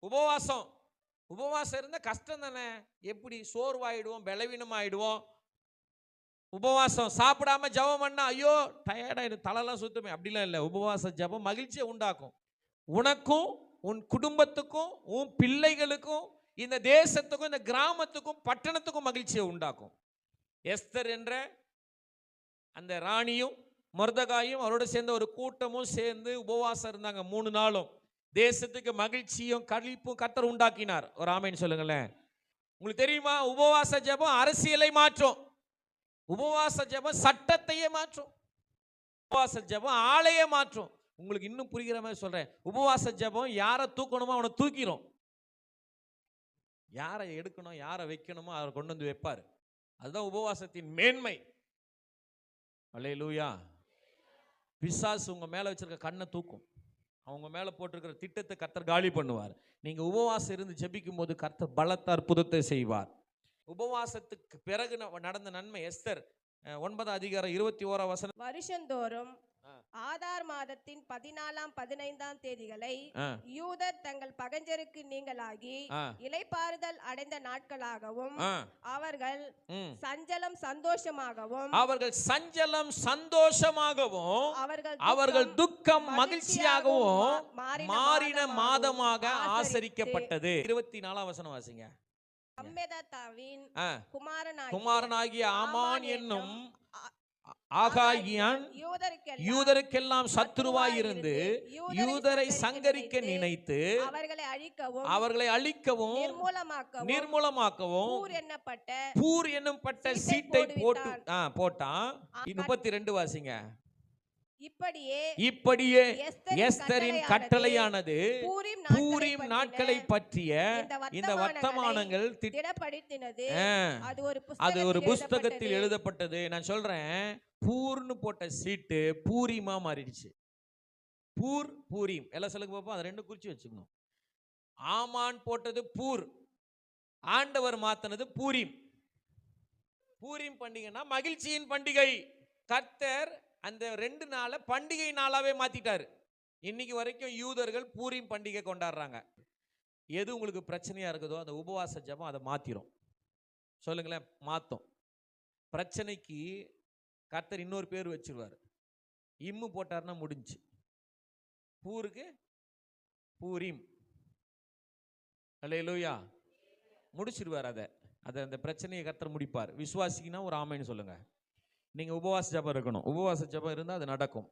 உபவாசம். உபவாசம் இருந்தால் கஷ்டம் தானே? எப்படி? சோர்வாயிடுவோம் பலவீனம் ஆயிடுவோம் உபவாசம் சாப்பிடாம ஜெபம் பண்ணா ஐயோ டயர்டாயிடும் தலைலாம் சுத்தமே. அப்படிலாம் இல்லை. உபவாச ஜெபம் மகிழ்ச்சியை உண்டாக்கும். உனக்கும் உன் குடும்பத்துக்கும் உன் பிள்ளைகளுக்கும் இந்த தேசத்துக்கும் இந்த கிராமத்துக்கும் பட்டணத்துக்கும் மகிழ்ச்சியை உண்டாக்கும். எஸ்தர் என்ற அந்த ராணியும் மருதகாயும் அவரோட சேர்ந்த ஒரு கூட்டமும் சேர்ந்து உபவாசம் இருந்தாங்க மூணு நாளும். தேசத்துக்கு மகிழ்ச்சியும் கழிப்பும் கத்தர் உண்டாக்கினார். ஒரு ஆமைன்னு சொல்லுங்களேன். உங்களுக்கு தெரியுமா? உபவாச ஜெபம் அரசியலை மாற்றும். உபவாச ஜெபம் சட்டத்தையே மாற்றும். உபவாச ஜெபம் ஆளையே மாற்றும். உங்களுக்கு இன்னும் புரிகிற மாதிரி சொல்றேன். உபவாச ஜெபம் யாரை தூக்கணுமோ அவனை தூக்கிடும் யாரை எடுக்கணும் யாரை வைக்கணுமோ அவரை கொண்டு வந்து வைப்பார். அதுதான் உபவாசத்தின் மேன்மை. அல்லேலூயா. பிசாஸ் உங்க மேல வச்சிருக்க கண்ணை தூக்கும். அவங்க மேலே போட்டிருக்கிற திட்டத்தை கர்த்தர் காலி பண்ணுவார். நீங்கள் உபவாசம் இருந்து ஜபிக்கும் போது கர்த்தர் பலத்த அற்புதத்தை செய்வார். உபவாசத்துக்கு பிறகு ந- நடந்த நன்மை எஸ்தர் ஒன்பதாம் அதிகாரம் இருபத்தி ஓராம் வசனம் வருஷந்தோறும் ஆதார் மாதத்தின் பதினாலாம் பதினைந்தாம் தேதிகளை யூதர் தங்கள் பகஞ்சருக்கு நீங்களாகி இலைப்பாறுதல் அடைந்த நாட்களாகவும் அவர்கள். சஞ்சலம் சந்தோஷமாகவும் அவர்கள் சஞ்சலம் சந்தோஷமாகவும் அவர்கள் அவர்கள் துக்கம் மகிழ்ச்சியாகவும் மாறின மாறின மாதமாக ஆசரிக்கப்பட்டது. இருபத்தி நாலாம் வசனம் வாசிங்க. குமாரனாகிய ஆமான் என்னும் ஆகாகியான் யூதருக்கெல்லாம் சத்துருவாய் இருந்து யூதரை சங்கரிக்க நினைத்து அவர்களை அழிக்கவும் அவர்களை அழிக்கவும் நிர்மூலமாக்கவும் நிர்மூலமாக்கவும் ஊர் எண்ணப்பட்ட பூர் சீட்டை சீட்டை போட்டு போட்டான். முப்பத்தி ரெண்டு வாசிங்க. இப்படியே இப்படியே எஸ்தரின் கட்டளையானது பூரீம் நாட்களை பற்றிய இந்த வர்த்தமானங்கள் திடப்படுத்தினது. அது ஒரு புஸ்தகத்தில் எழுதப்பட்டது. நான் சொல்றேன் பூர்னு போட்ட சீட்டு பூரிமா மாறிடுச்சு. பூர் பூரீம். எல்லாம் சொல்லுங்க பார்ப்போம் அதை ரெண்டு குறிச்சு வச்சுக்கணும். ஆமான் போட்டது பூர் ஆண்டவர் மாத்தினது பூரீம். பூரீம் பண்டிகைனா மகிழ்ச்சியின் பண்டிகை. கர்த்தர் அந்த ரெண்டு நாளை பண்டிகை நாளாகவே மாற்றிட்டார் இன்னைக்கு வரைக்கும் யூதர்கள் பூரியும் பண்டிகை கொண்டாடுறாங்க. எது உங்களுக்கு பிரச்சனையாக இருக்குதோ அந்த உபவாச ஜெபம் அதை மாற்றிடும் சொல்லுங்களேன் மாற்றும் பிரச்சனைக்கு கர்த்தர் இன்னொரு பேர் வச்சிருவார். இம்மு போட்டார்னா முடிஞ்சு. பூருக்கு பூரீம். அல்லேலூயா முடிச்சிருவார் அதை. அதை அந்த பிரச்சனையை கர்த்தர் முடிப்பார். விசுவாசிக்குன்னா ஒரு ஆமைன்னு சொல்லுங்கள் நீங்க உபவாச ஜபம் இருக்கணும். உபவாச ஜபம் இருந்தால் அது நடக்கும்.